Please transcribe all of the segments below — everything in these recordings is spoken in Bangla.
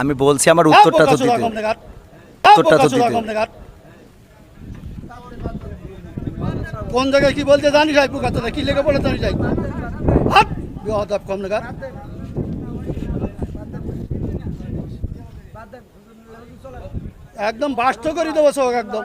আমি বলছি আমার উত্তরটা তো দিতে। উত্তরটা তো দিতে। কোন জায়গায় কি বলতে জানিস আই পোকা তোরা? কি লেগে পড়ে জানিস আই হাট বিহদাব কম নাগাদ একদম বাস্ত করে দেবো সব একদম।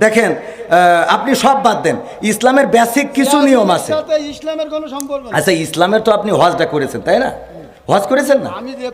দেখেন আহ, আপনি সব বাদ দেন। ইসলামের বেসিক কিছু নিয়ম আছে। ইসলামের কোনো সম্পর্ক আচ্ছা ইসলামের তো আপনি হজটা করেছেন তাই না? হজ করেছেন না? আমি যে